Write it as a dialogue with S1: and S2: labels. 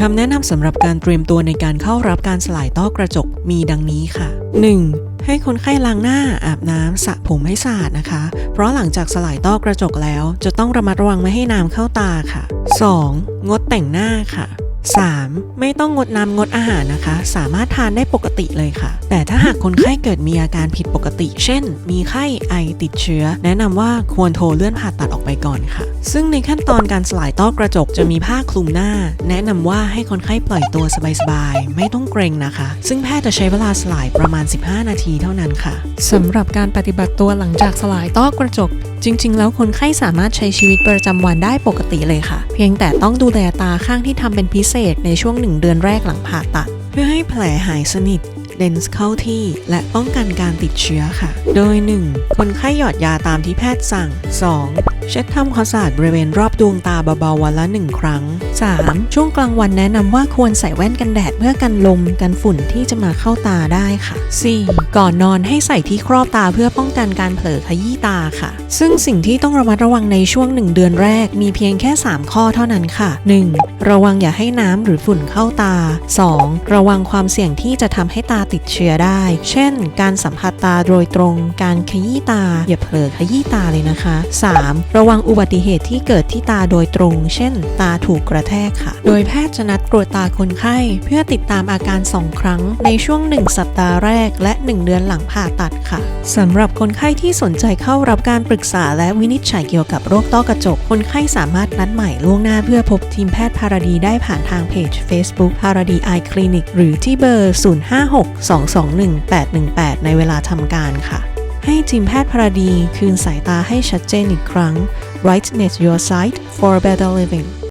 S1: คำแนะนำสำหรับการเตรียมตัวในการเข้ารับการสลายต้อกระจกมีดังนี้ค่ะ 1. ให้คนไข้ล้างหน้าอาบน้ำสระผมให้สะอาดนะคะ เพราะหลังจากสลายต้อกระจกแล้ว จะต้องระมัดระวังไม่ให้น้ำเข้าตาค่ะ 2. งดแต่งหน้าค่ะ 3. ไม่ต้องงดน้ำงดอาหารนะคะ สามารถทานได้ปกติเลยค่ะ แต่ถ้าหากคนไข้เกิดมีอาการผิดปกติ เช่น มีไข้ไอติดเชื้อ แนะนำว่าควรโทรเลื่อนผ่าตัดออกไปก่อนค่ะ ซึ่งในขั้นตอนการสลายต้อกระจกจะมีผ้าคลุมหน้า แนะนำว่าให้คนไข้ปล่อยตัวสบายๆ ไม่ต้องเกรงนะคะ ซึ่งแพทย์จะใช้เวลาสลายประมาณ 15 นาทีเท่านั้นค่ะ
S2: สำหรับการปฏิบัติตัวหลังจากสลายต้อกระจก
S1: จริง ๆ แล้วคนไข้สามารถใช้ชีวิตประจำวันได้ปกติเลยค่ะ เพียงแต่ต้องดูแลตาข้างที่ทำเป็นพิเศษในช่วงหนึ่งเดือนแรกหลังผ่าตัด เพื่อให้แผลหายสนิทเลนส์เข้าที่และป้องกันการติดเชื้อค่ะ โดย 1. คนไข้หยอดยาตามที่แพทย์สั่ง 2. เช็ดทำความสะอาดบริเวณรอบดวงตาเบาๆวันละ 1 ครั้ง 3. ช่วงกลางวันแนะนำว่าควรใส่แว่นกันแดดเพื่อกันลมกันฝุ่นที่จะมาเข้าตาได้ค่ะ 4. ก่อนนอนให้ใส่ที่ครอบตาเพื่อป้องกันการเผลอขยี้ตาค่ะ ซึ่งสิ่งที่ต้องระมัดระวังในช่วง 1 เดือนแรกมีเพียงแค่ 3 ข้อเท่านั้นค่ะ 1. ระวังอย่าให้น้ำหรือฝุ่นเข้าตา 2. ระวังความเสี่ยงที่จะทำให้ตาติดเชื้อได้ เช่น การสัมผัสตาโดยตรง การขยี้ตา อย่าเผลอขยี้ตาเลยนะคะ 3. ระวังอุบัติเหตุที่เกิดที่ตาโดยตรง เช่น ตาถูกกระแทกค่ะ โดยแพทย์จะนัดตรวจตาคนไข้ เพื่อติดตามอาการ 2 ครั้ง ในช่วง 1 สัปดาห์แรก และ 1 เดือนหลังผ่าตัดค่ะสำหรับคนไข้ที่สนใจเข้ารับการปรึกษาและวินิจฉัยเกี่ยวกับโรคต้อกระจก คนไข้สามารถนัดใหมายล่วงหน้าเพื่อพบทีมแพทย์พาราดีได้ผ่านทางเพจ Facebook พาราดีไอคลินิกหรือที่เบอร์ 056221818 ในเวลาทำการค่ะ ให้ทีมแพทย์พาราดีคืนสายตาให้ชัดเจนอีกครั้ง Brightness your sight for better living